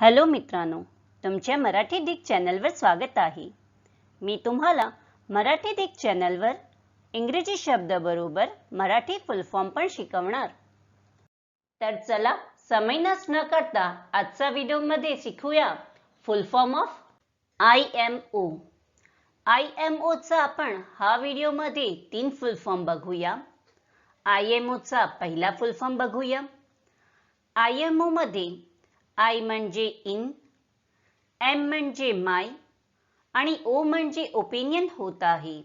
Hello मित्रांनो तुमच्या Marathi Dick चॅनलवर स्वागत आहे. मी तुम्हाला मराठी डिक चॅनलवर इंग्रजी शब्दाबरोबर मराठी फुल फॉर्म पण शिकवणार. तर चला समय नस न करता आजचा व्हिडिओमध्ये शिकूया full form of I M O I M Ocha आपण हा व्हिडिओमध्ये तीन फुल फॉर्म बघूया. आय एम ओचा पहिला फुल फॉर्म बघूया. आय एम ओमध्ये आय म्हणजे इन एम म्हणजे माय आणि ओ म्हणजे ओपिनियन होत आहे.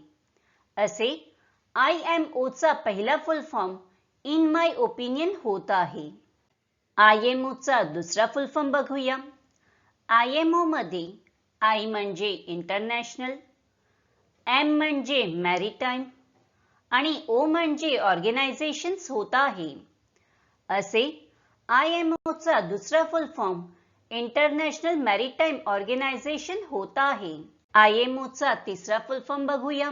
असे आय एम ओचा पहिला full form in my opinion होत आहे. आय एम ओचा दुसरा फुल फॉर्म बघूया. आय एम ओमध्ये आय म्हणजे इंटरनॅशनल एम म्हणजे मॅरीटाईम आणि ओ म्हणजे ऑर्गनायझेशन्स होत आहे. असे आयएमओचा दुसरा full form international maritime organisation होत आहे. आयएमओचा तिसरा फुल फॉर्म बघूया.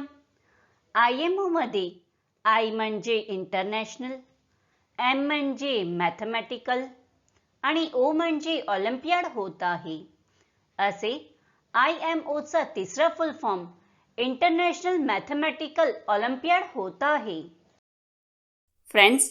आयएमओ मध्ये आय म्हणजे इंटरनॅशनल एम म्हणजे मॅथमॅटिकल आणि ओ म्हणजे ऑलिम्पियाड होत आहे. असे आय एम ओचा तिसरा full form international mathematical olympiad होत आहे. फ्रेंड्स